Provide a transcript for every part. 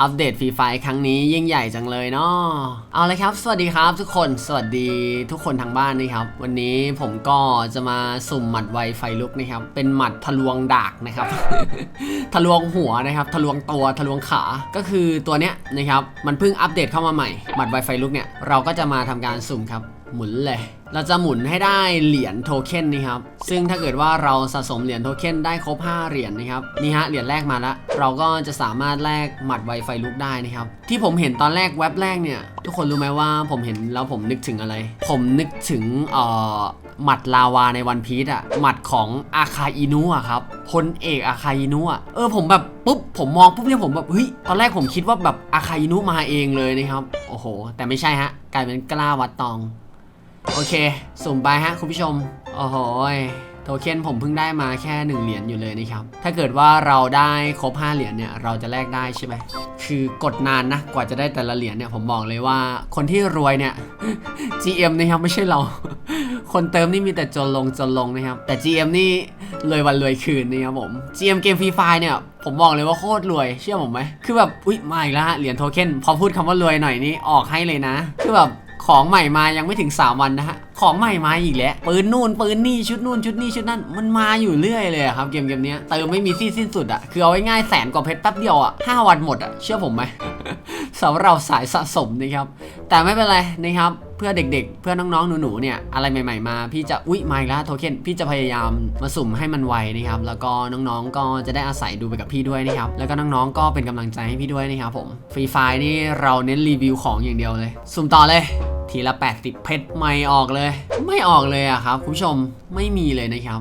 อัปเดตฟรีไฟครั้งนี้ยิ่งใหญ่จังเลยเนาะเอาเลยครับ สวัสดีครับทุกคนสวัสดีทุกคนทางบ้านนะครับ วันนี้ผมก็จะมาสุ่มหมัดไวไฟลุกนะครับ เป็นหมัดทะลวงดากนะครับ ทะลวงหัวนะครับ ทะลวงตัวทะลวงขาก็คือตัวเนี้ยนะครับมันเพิ่งอัปเดตเข้ามาใหม่หมัดไวไฟลุกเนี่ยเราก็จะมาทำการสุ่มครับ หมุนเลย เราจะหมุนให้ได้เหรียญโทเค็นนี่ครับ ซึ่งถ้าเกิดว่าเราสะสมเหรียญโทเค็นได้ครบ 5 เหรียญนะครับ นี่ฮะ เหรียญแรกมาแล้ว เราก็จะสามารถแลกหมัดไวไฟลุกได้นะครับ ที่ผมเห็นตอนแรกเว็บแรกเนี่ย ทุกคนรู้ไหมว่าผมเห็นแล้วผมนึกถึงอะไร ผมนึกถึงเอ่อหมัดลาวาในวันพีซอะหมัดของอาคาอินุอะครับพลเอกอาคาอินุอะเออผมแบบปุ๊บผมมองปุ๊บเนี่ยผมแบบเฮ้ยตอนแรกผมคิดว่าแบบอาคาอินุมาเองเลยนะครับ โอ้โห แต่ไม่ใช่ฮะกลายเป็นกล้าวัดตอง โอเค สุ่มไปฮะคุณผู้ชม โอ้โหโทเค็นผมเพิ่งได้มาแค่ 1 เหรียญอยู่เลยนะครับ ถ้าเกิดว่าเราได้ครบ 5 เหรียญเนี่ย เราจะแลกได้ใช่ไหม คือกดนานนะ กว่าจะได้แต่ละเหรียญเนี่ย ผมบอกเลยว่าคนที่รวยเนี่ย GM นะครับไม่ใช่เรา คนเติมนี่มีแต่จนลงจนลงนะครับ แต่ GM นี่รวยวันรวยคืนนะครับผม GM เกมฟรีไฟเนี่ยผมบอกเลยว่าโคตรรวยเชื่อผมไหม คือแบบ อุ๊ยมาอีกแล้วเหรียญโทเค็นพอพูดคำว่ารวยหน่อยนี่ออกให้เลยนะ คือแบบ ของใหม่มายังไม่ถึง 3 วันนะฮะ ของใหม่มาอีกแล้ว ปืนนู่นปืนนี่ชุดนู่นชุดนี่ชุดนั่น มันมาอยู่เรื่อยเลยครับเกมเกมนี้เติมไม่มีที่สิ้นสุดอะคือเอาง่ายๆแสนกว่าเพชรแป๊บเดียวอะ5วันหมดอะเชื่อผมไหมสำหรับสายสะสมนะครับ แต่ไม่เป็นไรนะครับเพื่อเด็กๆ เพื่อน้องๆ หนูๆ เนี่ย อะไรใหม่ๆ มา พี่จะ อุ๊ยมาอีกแล้วโทเค็น พี่จะพยายามมาสุ่มให้มันไวนะครับ แล้วก็น้องๆ ก็จะได้อาศัยดูไปกับพี่ด้วยนะครับ แล้วก็น้องๆ ก็เป็นกำลังใจให้พี่ด้วยนะครับผม ฟรีไฟนี่เราเน้นรีวิวของอย่างเดียวเลย สุ่มต่อเลย ทีละ 80 เพชรไม่ออกเลย ไม่ออกเลยอะครับคุณผู้ชมไม่มีเลยนะครับ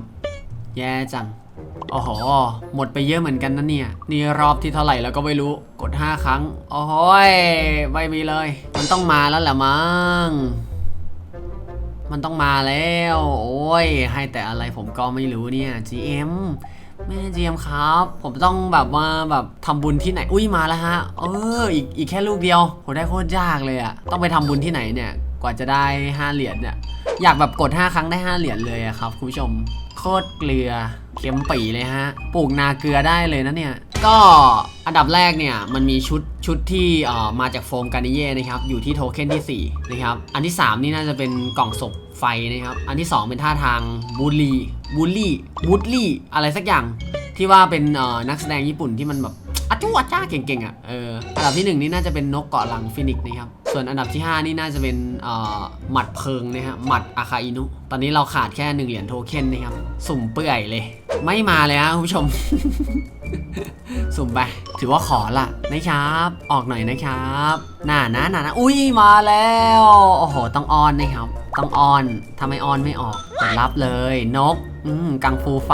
แย่จังโอ้โห หมดไปเยอะเหมือนกันนะเนี่ย นี่รอบที่เท่าไหร่แล้วก็ไม่รู้ กด 5 ครั้ง โอ้โหยไม่มีเลย มันต้องมาแล้วแหละมั้ง มันต้องมาแล้ว โอ้ย ให้แต่อะไรผมก็ไม่รู้เนี่ย GM แม่ GM ครับ ผมต้องแบบว่าแบบทำบุญที่ไหน อุ้ยมาแล้วฮะ เออ อีกอีกแค่ลูกเดียวโหได้โคตรยากเลยอะต้องไปทำบุญที่ไหนเนี่ย กว่าจะได้ 5 เหรียญเนี่ย อยากแบบกด 5 ครั้งได้ 5 เหรียญเลยอะครับคุณผู้ชม โคตรเกลือ เค็มปีเลยฮะ ปลูกนาเกลือได้เลยนะเนี่ย ก็อันดับแรกเนี่ยมันมีชุดชุดที่เอ่อมาจากโฟมการนิเย่นะครับ อยู่ที่โทเค็นที่4นะครับ อันที่ 3 นี่น่าจะเป็นกล่องศพ นะครับ อันที่ 2 เป็นท่าทางบูลลี่บูลลี่บูลลี่อะไรสักอย่างที่ว่าเป็นนักแสดงญี่ปุ่นที่มันแบบอาจูอาจ้าเก่งๆอะเอออันดับที่ 1 นี่น่าจะเป็นนกเกาะหลังฟินิกส์นะครับ ส่วนอันดับที่ 5 นี่น่าจะเป็นหมัดเพิงนะฮะหมัดอาคาอินุ ตอนนี้เราขาดแค่ 1 เหรียญโทเค็นนะครับ สุ่มเปื่อยเลย ไม่มาเลยฮะคุณผู้ชม สุ่มไป ถือว่าขอละนะครับ ออกหน่อยนะครับน่านะน่านะอุ้ยมาแล้วโอ้โหต้องออนนะครับต้องออนถ้าไมออนไม่ออกกดรับเลยนกอืมกังฟูไฟ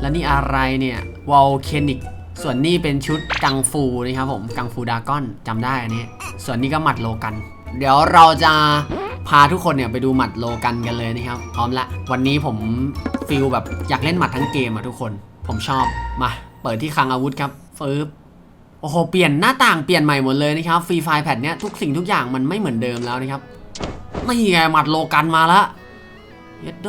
แล้วนี่อะไรเนี่ยวอลเคนิกส่วนนี้เป็นชุดกังฟูนะครับผมกังฟูดากอนจำได้อันนี้ ส่วนนี้ก็หมัดโลกัน เดี๋ยวเราจะ พาทุกคนเนี่ยไปดูหมัดโลกันกันเลยนะครับ พร้อมละ วันนี้ผมฟิลแบบอยากเล่นหมัดทั้งเกมอะทุกคน ผมชอบ มา เปิดที่คลังอาวุธครับฟืบโอ้โห เปลี่ยนหน้าต่างเปลี่ยนใหม่หมดเลยนะครับ ฟรีไฟแพดเนี้ยทุกสิ่งทุกอย่างมันไม่เหมือนเดิมแล้วนะครับ นี่ไงหมัดโลกันมาละเยดโด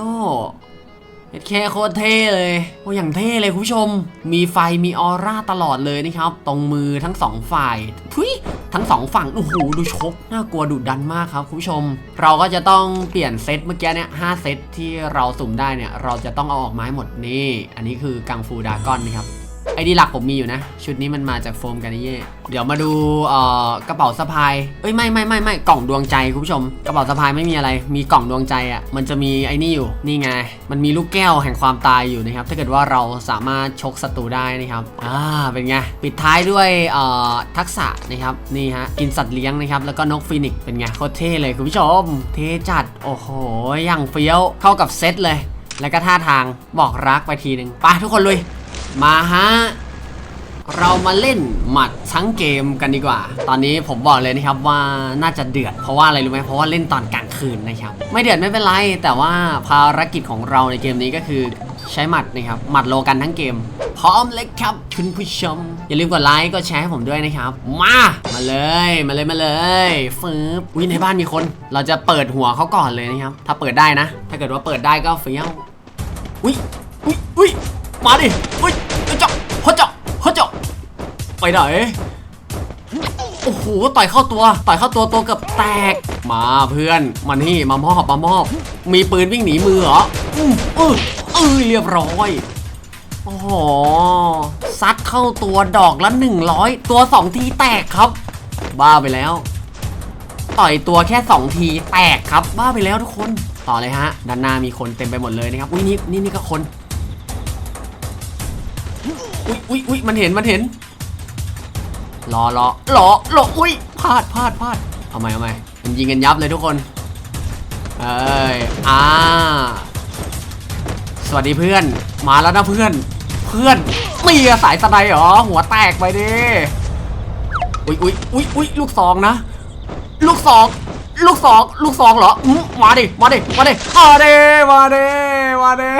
เอ็ดแค่โคตรเท่เลยโอ้อย่างเท่เลยคุณผู้ชม มีไฟมีออร่าตลอดเลยนะครับ ตรงมือทั้งสองฝ่าย ทุยทั้งสองฝั่งโอ้โหดูชก น่ากลัวดุดันมากครับคุณผู้ชม เราก็จะต้องเปลี่ยนเซตเมื่อกี้เนี่ยห้าเซตที่เราสุ่มได้เนี่ย เราจะต้องเอาออกไม้หมดนี่ อันนี้คือกังฟูดากอนนะครับ ไอดีหลักผมมีอยู่นะ ชุดนี้มันมาจากโฟมกันนิเย่เดี๋ยวมาดูเอ่อกระเป๋าสะพายเอ้ยไม่ไม่ไม่ไม่กล่องดวงใจคุณผู้ชม กระเป๋าสะพายไม่มีอะไร มีกล่องดวงใจอะมันจะมีไอ้นี่อยู่นี่ไง มันมีลูกแก้วแห่งความตายอยู่นะครับ ถ้าเกิดว่าเราสามารถชกศัตรูได้นะครับอ่าเป็นไงปิดท้ายด้วยเอ่อทักษะนะครับนี่ฮะกินสัตว์เลี้ยงนะครับแล้วก็นกฟีนิกซ์เป็นไงโคตรเท่เลยคุณผู้ชม เท่จัดโอ้โหอย่างเฟี้ยวเข้ากับเซตเลย แล้วก็ท่าทางบอกรักไปทีหนึ่งไปทุกคนลุย มาฮะ เรามาเล่นหมัดทั้งเกมกันดีกว่า ตอนนี้ผมบอกเลยนะครับว่าน่าจะเดือด เพราะว่าอะไรรู้ไหมเพราะว่าเล่นตอนกลางคืนนะครับ ไม่เดือดไม่เป็นไร แต่ว่าภารกิจของเราในเกมนี้ก็คือใช้หมัดนะครับ หมัดโลกันทั้งเกม พร้อมเลยครับคุณผู้ชม อย่าลืมกดไลค์ก็แชร์ให้ผมด้วยนะครับ มา มาเลย มาเลย มาเลยฟืบอุ้ยในบ้านมีคน เราจะเปิดหัวเขาก่อนเลยนะครับ ถ้าเปิดได้นะ ถ้าเกิดว่าเปิดได้ก็เฟี้ยวอุ้ยอุ้ยอุ้ยมาดิอุ้ย ไปไหน โอ้โห ต่อยเข้าตัว ต่อยเข้าตัวตัวเกือบแตก มาเพื่อน มานี่มามอบมามอบ มีปืนวิ่งหนีมือเหรออืออืออือเรียบร้อยโอ้โหซัดเข้าตัวดอกละ100 ตัว 2 ทีแตกครับ บ้าไปแล้ว ต่อยตัวแค่ 2 ทีแตกครับ บ้าไปแล้วทุกคน ต่อเลยฮะ ด้านหน้ามีคนเต็มไปหมดเลยนะครับ อุ้ยนี่นี่นี่ก็คน อุ้ยอุ้ยอุ้ยมันเห็นมันเห็น รอรอรอรออุ้ยพลาดพลาดพลาดเอาไหมเอาไหมมันยิงกันยับเลยทุกคนเอ้ยอ่าสวัสดีเพื่อน มาแล้วนะเพื่อน เพื่อนมีสายสไนเหรอ หัวแตกไปดิอุ้ยอุ้ยอุ้ยอุ้ยลูกสองนะ ลูกสองลูกสองลูกสองเหรออมาดิ มาดิ มาดิ มาดิ มาดิ มาดิ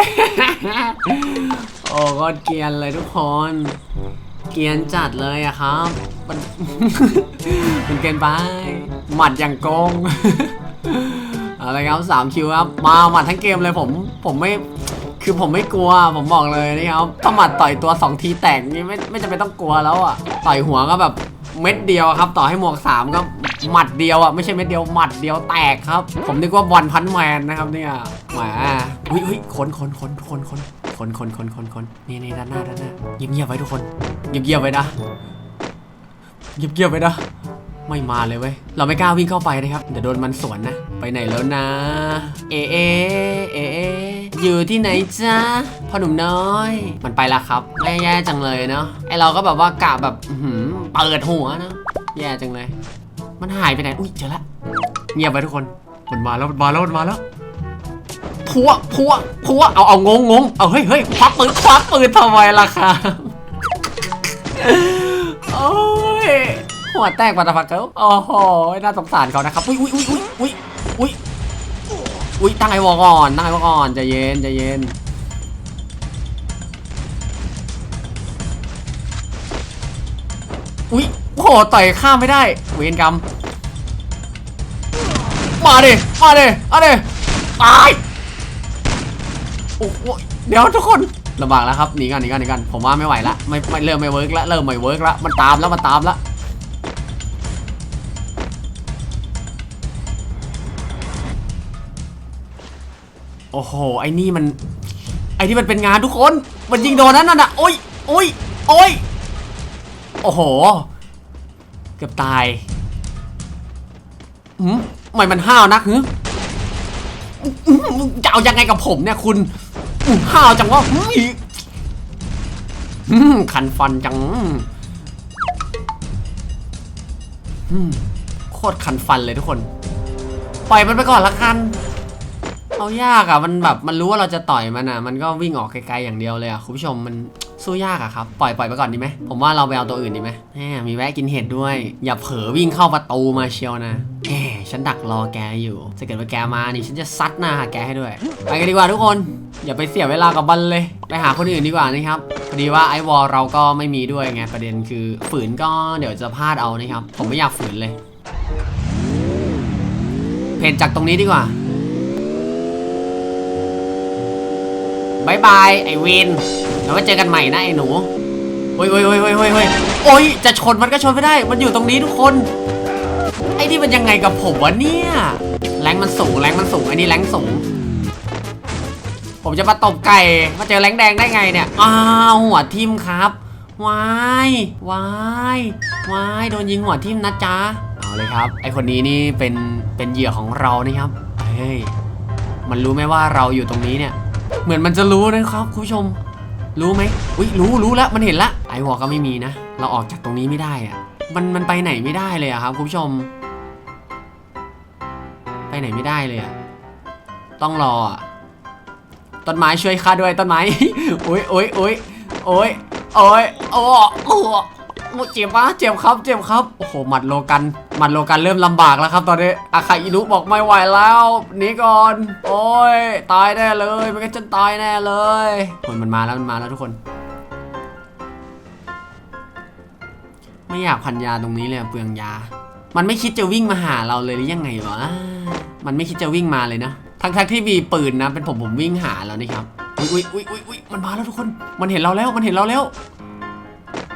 โอ้ก็เกียนเลยทุกคน เกียนจัดเลยอะครับ มันมันเกินไป หมัดอย่างโกงอาละครับสามคิวครับมาหมัดทั้งเกมเลยผมผมไม่คือผมไม่กลัวผมบอกเลยนะครับถ้าหมัดต่อยตัว2ทีแตกนี่ไม่ไม่จำเป็นต้องกลัวแล้วอะต่อยหัวก็แบบเม็ดเดียวครับ ต่อให้หมวกสามก็หมัดเดียวอะไม่ใช่เม็ดเดียวหมัดเดียวแตกครับ ผมนึกว่าบอลพันแมนนะครับเนี่ยแหมอุ้ยอุ้ยคนคนคนคนคน คนคนคนคนคนนี่นี่ด้านหน้าด้านหน้าเงียบเงียบๆไว้ทุกคนเงียบเงียบๆไว้นะเงียบเงียบๆไว้นะไม่มาเลยเว้ยเราไม่กล้าวิ่งเข้าไปนะครับเดี๋ยวโดนมันสวนนะ ไปไหนแล้วนะ เอเอเอเออยู่ที่ไหนจ๊ะพ่อหนุ่มน้อย มันไปแล้วครับแย่ๆจังเลยเนาะไอเราก็แบบว่ากะแบบหือเปิดหัวนะแย่จังเลย มันหายไปไหนอุ้ยเจอละเงียบไปทุกคนมันมาแล้วมันมาแล้วมันมาแล้ว พัวพัวพัวเอาเอางงงงเอาเฮ้ยเฮ้ยควักปืนควักปืนทำไมล่ะครับโอ้ยหัวแตกมาตาฟักเกิลโอ้โหน่าสงสารเขานะครับอุ้ยอุ้ยอุ้ยอุ้ยอุ้ยอุ้ยอุ้ยตั้งไอ้วอก่อนตั้งไอ้วอก่อนใจเย็นใจเย็นอุ้ยโอ้โหต่อยข้ามไม่ได้เวรกรรมมาดิมาดิมาดิตาย โอ้โหเดี๋ยวทุกคนลำบากแล้วครับหนีกันหนีกันหนีกันผมว่าไม่ไหวละไม่ไม่เริ่มไม่เวิร์กละเริ่มไม่เวิร์กละมันตามแล้วมันตามแล้วโอ้โหไอ้นี่มัน ไอ้นี่มันเป็นงานทุกคน มันยิงโดนนั้นน่ะโอ้ยโอ้ยโอ้ยโอ้โห เกือบตายหืมทำไมมันห้าวนักหืมมึง จะเอายังไงกับผมเนี่ยคุณห้าวจังวะหืมหืมคันฟันจังหืมโคตรคันฟันเลยทุกคน ปล่อยมันไปก่อนละกัน เอายากอะมันแบบมันรู้ว่าเราจะต่อยมันอะมันก็วิ่งออกไกลๆอย่างเดียวเลยอะคุณผู้ชมมันสู้ยากอะครับ ปล่อยปล่อยไปก่อนดีไหมผมว่าเราไปเอาตัวอื่นดีไหมแหมมีแวะกินเห็ดด้วย อย่าเผลอวิ่งเข้าประตูมาเชียวนะ ฉันดักรอแกอยู่ถ้าเกิดว่าแกมานี่ฉันจะซัดหน้าแกให้ด้วย ไปกันดีกว่าทุกคน อย่าไปเสียเวลากับมันเลย ไปหาคนอื่นดีกว่านะครับพอดีว่าไอวอลเราก็ไม่มีด้วยไงประเด็นคือฝืนก็เดี๋ยวจะพลาดเอานะครับ ผมไม่อยากฝืนเลย เพนจากตรงนี้ดีกว่าบายบายไอเวนแล้วไว้เจอกันใหม่นะไอหนูโอ้ยโอ้ยโอ้ยโอ้ยโอ้ยโอ้ยจะชนมันก็ชนไม่ได้ มันอยู่ตรงนี้ทุกคน ไอ้นี่มันยังไงกับผมวะเนี่ยแรงมันสูงแรงมันสูงไอ้นี่แรงสูง ผมจะมาตบไก่มาเจอแรงแดงได้ไงเนี่ยอ้าวหัวทิมครับวายวายวายโดนยิงหัวทิมนะจ๊ะเอาเลยครับ ไอคนนี้นี่เป็นเป็นเหยื่อของเรานี่ครับเฮ้ยมันรู้ไหมว่าเราอยู่ตรงนี้เนี่ย เหมือนมันจะรู้นะครับคุณผู้ชม รู้ไหมอุ้ยรู้รู้แล้วมันเห็นละไอวอลก็ไม่มีนะ เราออกจากตรงนี้ไม่ได้อะมันมันไปไหนไม่ได้เลยอะครับคุณผู้ชม ไปไหนไม่ได้เลยอะต้องรออะต้นไม้ช่วยข้าด้วยต้นไม้โอ้ยโอ้ยโอ้ยโอ้ยโอ้ยโอ้โอ้เจ็บปะเจ็บครับ เจ็บครับ โอ้โห หมัดโลกัน หมัดโลกันเริ่มลำบากแล้วครับ ตอนนี้อาคาอินุบอกไม่ไหวแล้วหนีก่อน โอ้ย ตายแน่เลยไม่งั้นฉันตายแน่เลยคนมันมาแล้วมันมาแล้วทุกคน ไม่อยากพันยาตรงนี้เลยเปลืองยา มันไม่คิดจะวิ่งมาหาเราเลยหรือยังไงวะ มันไม่คิดจะวิ่งมาเลยนะ ทั้งทั้งๆที่มีปืนนะ เป็นผมผมวิ่งหาแล้วนี่ครับ อุ้ยอุ้ยอุ้ยอุ้ยยมันมาแล้วทุกคน มันเห็นเราแล้ว มันเห็นเราแล้ว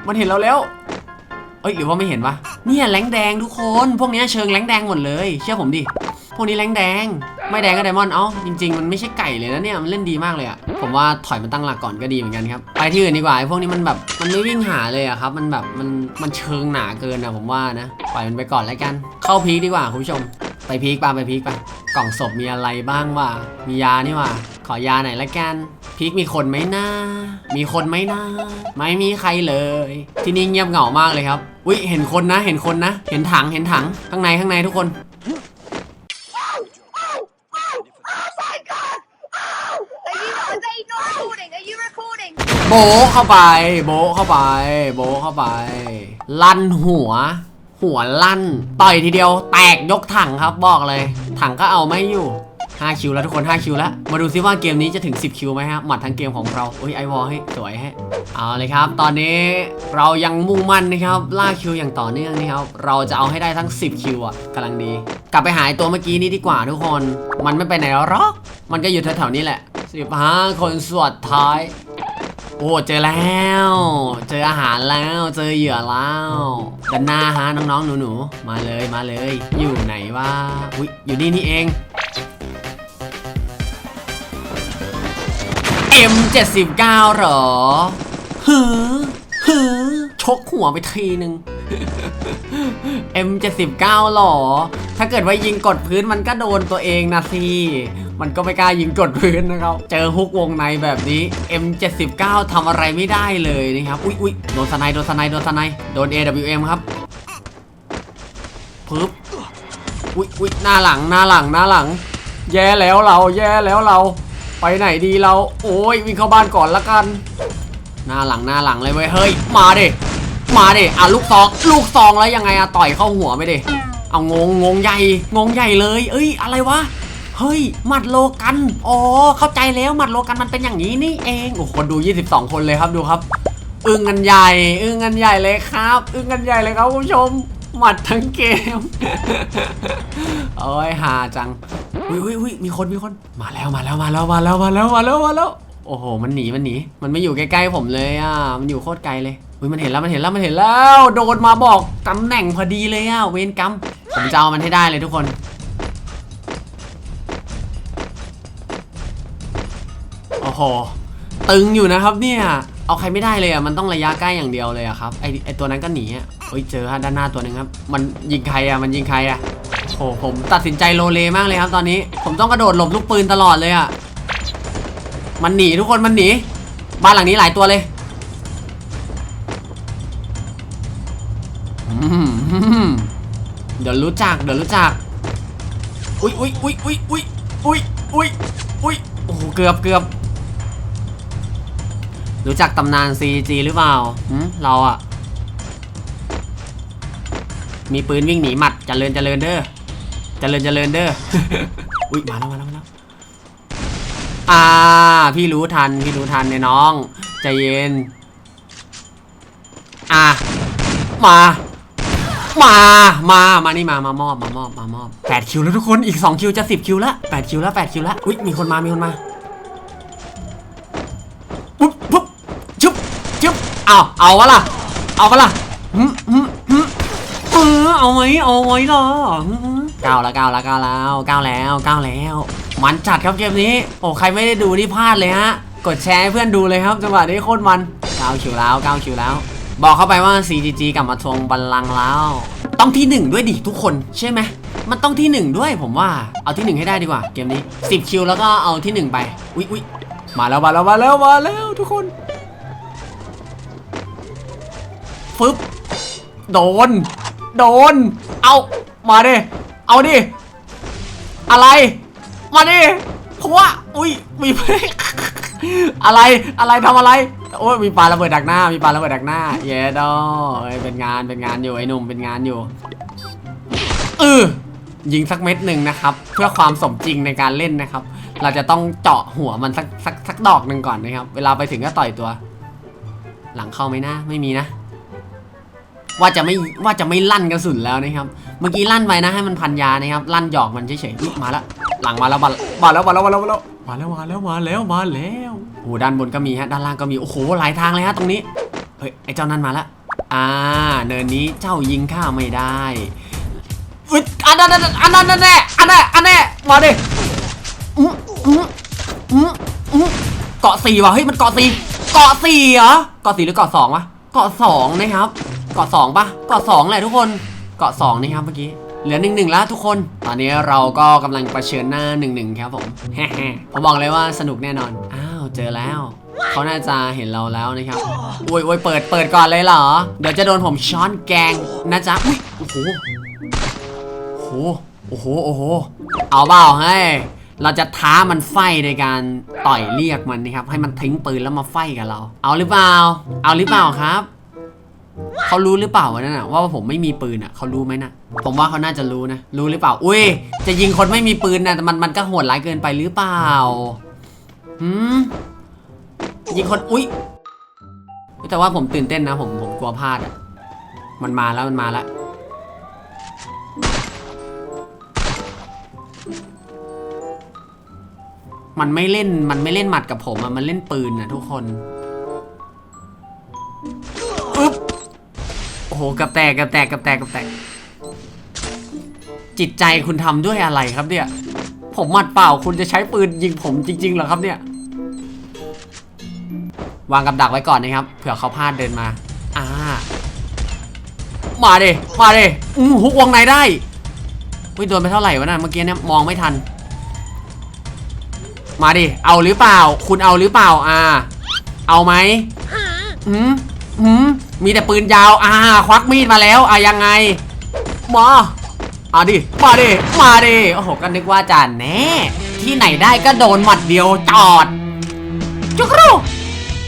มันเห็นเราแล้ว เอ้ยหรือว่าไม่เห็นวะ เนี่ยแหลงแดงทุกคน พวกนี้เชิงแหลงแดงหมดเลย เชื่อผมดิ พวกนี้แรงแดง ไม่แดงก็ไดมอนด์เอ้าจริง ๆ มันไม่ใช่ไก่เลยนะเนี่ย มันเล่นดีมากเลยอะผมว่าถอยมาตั้งหลักก่อนก็ดีเหมือนกันครับ ไปที่อื่นดีกว่าไอ้พวกนี้มันแบบ มันไม่วิ่งหาเลยอะครับ มันแบบ มัน มันเชิงหนาเกินอะผมว่านะ ปล่อยมันไปก่อนแล้วกัน เข้าพีคดีกว่าคุณผู้ชม ไปพีคป่ะไปพีคป่ะกล่องศพมีอะไรบ้างวะ มียานี่วะขอยาไหนละกันพีคมีคนไหมนะมีคนไหมนะไม่มีใครเลย ที่นี่เงียบเหงามากเลยครับ อุ้ยเห็นคนนะ เห็นคนนะ เห็นถัง เห็นถัง ข้างใน ข้างในทุกคน Are you are they not recording? Are you recording? โบะเข้าไป โบะเข้าไป โบะเข้าไป ลั่นหัว หัวลั่น ต่อยทีเดียว แตกยกถังครับบอกเลย ถังก็เอาไม่อยู่ 5คิวแล้วทุกคน 5 คิวแล้ว มาดูซิว่าเกมนี้จะถึง 10 คิวไหมฮะ หมัดทั้งเกมของเราอุ้ยไอวอลให้สวยให้เอาเลยครับ ตอนนี้เรายังมุ่งมั่นนะครับ ล่าคิวอย่างต่อเนื่องนะครับ เราจะเอาให้ได้ทั้ง 10 คิวอะกำลังดี กลับไปหาไอ้ตัวเมื่อกี้นี้ดีกว่าทุกคน มันไม่ไปไหนหรอก มันก็อยู่แถวๆนี้แหละ15คนสุดท้ายโอ้เจอแล้ว เจออาหารแล้ว เจอเหยื่อแล้วด้านหน้าฮะน้องๆหนูๆมาเลยมาเลย อยู่ไหนวะอุ้ยอยู่นี่นี่เอง M79 เหรอหือหือชกหัวไปทีนึง M79 หรอ ถ้าเกิดว่ายิงกดพื้นมันก็โดนตัวเองนะสิ มันก็ไม่กล้ายิงกดพื้นนะครับ เจอฮุกวงในแบบนี้ M79 ทำอะไรไม่ได้เลยนะครับ อุ๊ยอุ๊ยโดนสไนด์โดนสไนด์โดนสไนด์โดน AWM ครับปึ๊บอุ๊ยอุ๊ยหน้าหลังหน้าหลังหน้าหลัง แย่แล้วเรา แย่แล้วเรา ไปไหนดีเรา โอ้ยวิ่งเข้าบ้านก่อนละกัน หน้าหลังหน้าหลังเลยเว้ย เฮ้ย มาดิ มาดิ อะลูกซอง ลูกซองแล้วยังไงอะต่อยเข้าหัวไม่ดิ เอางงงงใหญ่ งงใหญ่เลย เอ้ย อะไรวะ เฮ้ย หมัดโลกัน อ๋อ เข้าใจแล้วหมัดโลกันมันเป็นอย่างนี้นี่เอง โอ้โหคนดู 22 คนเลยครับดูครับ อึ้งกันใหญ่ อึ้งกันใหญ่เลยครับ อึ้งกันใหญ่เลยครับคุณผู้ชม หมัดทั้งเกม โอ้ยหาจัง อุ้ยอุ้ยอุ้ยมีคนมีคนมาแล้วมาแล้วมาแล้วมาแล้วมาแล้วมาแล้วมาแล้วโอ้โห มันหนีมันหนี มันไม่อยู่ใกล้ๆผมเลยอะ มันอยู่โคตรไกลเลยอุ้ยมันเห็นแล้วมันเห็นแล้วมันเห็นแล้ว โดนมาบอกตำแหน่งพอดีเลยอะเวรกรรมผมจะเอามันให้ได้เลยทุกคนโอ้โหตึงอยู่นะครับเนี่ยเอาใครไม่ได้เลยอะมันต้องระยะใกล้อย่างเดียวเลยอะครับไอไอตัวนั้นก็หนีอะเฮ้ยเจอฮะด้านหน้าตัวหนึงครับ มันยิงใครอะมันยิงใครอะ โอ้โหผมตัดสินใจโลเลมากเลยครับตอนนี้ ผมต้องกระโดดหลบลูกปืนตลอดเลยอะ มันหนีทุกคนมันหนี บ้านหลังนี้หลายตัวเลยเดี๋ยวรู้จักเดี๋ยวรู้จัก อุ้ยอุ้ยอุ้ยอุ้ยอุ้ยอุ้ยอุ้ยอุ้ยโอ้โหเกือบเกือบรู้จักตำนาน CG หรือเปล่าหืมเราอะมีปืนวิ่งหนีหมัดเจริญเจริญเด้อ เจริญเจริญเด้อ อุ้ยมาแล้วมาแล้วมาแล้ว อ่า พี่รู้ทัน พี่รู้ทันเนี่ยน้อง ใจเย็น อะ มา มา มา มานี่มามามอบ มามอบ มามอบแปดคิวแล้วทุกคน อีกสองคิวจะสิบคิวล้วแปดคิวแล้วแปดคิวล้วอุ้ยมีคนมา มีคนมาปุ๊บปุ๊บชึบชึบเอาเอาวะล่ะ เอาวะล่ะหืมหืมหืมเออเอาไหมเอาไว้เหรอ ก้าวแล้วก้าวแล้วก้าวแล้วก้าวแล้วก้าวแล้ว มันจัดครับเกมนี้ โอ้ใครไม่ได้ดูนี่พลาดเลยฮะ กดแชร์ให้เพื่อนดูเลยครับจังหวะนี้โคตรมันก้าวคิวแล้วก้าวคิวแล้ว บอกเข้าไปว่า CGG กลับมาทวงบัลลังก์แล้ว ต้องที่หนึ่งด้วยดิทุกคนใช่ไหมมันต้องที่หนึ่งด้วยผมว่าเอาที่หนึ่งให้ได้ดีกว่าเกมนี้ 10 คิวแล้วก็เอาที่หนึ่งไปอุ๊ยอุ๊ยมาแล้วมาแล้วมาแล้วมาแล้วทุกคนฟึบโดน โดน เอา มาดิ เอาดิ อะไร มาดิเพราะว่าอุ้ย มีอะไร อะไรทำอะไร โอ้ย มีปลาระเบิดดักหน้า มีปลาระเบิดดักหน้า เย้ดอเอ้ยเป็นงาน เป็นงานอยู่ไอ้หนุ่ม เป็นงานอยู่ เออยิงสักเม็ดหนึ่งนะครับ เพื่อความสมจริงในการเล่นนะครับ เราจะต้องเจาะหัวมันสักสักสักดอกหนึ่งก่อนนะครับ เวลาไปถึงก็ต่อยตัว หลังเข้าไหมนะ ไม่มีนะ ว่าจะไม่ว่าจะไม่ลั่นกระสุนแล้วนะครับ เมื่อกี้ลั่นไปนะให้มันพันยานะครับลั่นหยอกมันเฉยๆมาแล้วหลังมาแล้วมาแล้วมาแล้วมาแล้วมาแล้วมาแล้วมาแล้วมาแล้วมาแล้วโอ้โหด้านบนก็มีฮะด้านล่างก็มีโอ้โหหลายทางเลยฮะตรงนี้เฮ้ยไอ้เจ้านั่นมาแล้วอ่าเนินนี้เจ้ายิงข้าไม่ได้อึดอันนั้นอันนั้นอันนั้นอันนั้นแน่อันนั้นอันนั้นมาดิอื้ออื้ออื้ออื้อเกาะสี่ว่ะเฮ้ยมันเกาะสี่เกาะสี่เหรอเกาะสี่หรือเกาะสองวะเกาะสองนะครับ เกาะสองปะเกาะสองแหละทุกคนเกาะสองนะครับเมื่อกี้เหลือหนึ่งหนึ่งแล้วทุกคน ตอนนี้เราก็กำลังเผชิญหน้าหนึ่งหนึ่งครับผมแฮ่ผมบอกเลยว่าสนุกแน่นอน อ้าวเจอแล้ว เขาน่าจะเห็นเราแล้วนะครับอุ้ยอุ้ยเปิดเปิดก่อนเลยเหรอ เดี๋ยวจะโดนผมช้อนแกงนะจ๊ะอุ้ยโอ้โหโอ้โหโอ้โหโอ้โหเอาเปล่าให้เราจะท้ามันไฟในการต่อยเรียกมันนะครับ ให้มันทิ้งปืนแล้วมาไฟกับเรา เอาหรือเปล่า เอาหรือเปล่าครับ เขารู้หรือเปล่าวะนั่นน่ะว่าผมไม่มีปืนอะเขารู้ไหมนะผมว่าเขาน่าจะรู้นะ รู้หรือเปล่า อุ้ย จะยิงคนไม่มีปืนนะแต่มันมันก็โหดร้ายเกินไปหรือเปล่าหืมยิงคนอุ้ยแต่ว่าผมตื่นเต้นนะ ผมผมกลัวพลาดอะมันมาแล้วมันมาแล้วมันไม่เล่นมันไม่เล่นหมัดกับผมอะมันเล่นปืนนะทุกคน หกับแตกกับแตกกับแตกกับแตก จิตใจคุณทำด้วยอะไรครับเนี่ย ผมหมัดเปล่าคุณจะใช้ปืนยิงผมจริงๆเหรอครับเนี่ย วางกับดักไว้ก่อนนะครับ เผื่อเขาพลาดเดินมา อ่า มาดิมาดิอือฮุกวงในได้วิโดนไปเท่าไหร่วะน่ะเมื่อกี้เนี่ยมองไม่ทัน มาดิ เอาหรือเปล่า คุณเอาหรือเปล่า อ่า เอาไหมอืมอืม มีแต่ปืนยาวอ่าควักมีดมาแล้วอะยังไงมาอะดิมาดิมาดิโอ้โหก็นึกว่าจะแน่ ที่ไหนได้ก็โดนหมัดเดียวจอดจุกรู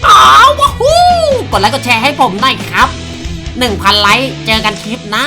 อ้าวว้าฮูกดไลค์กดแชร์ให้ผมหน่อยครับ 1,000 ไลค์เจอกันคลิปหน้า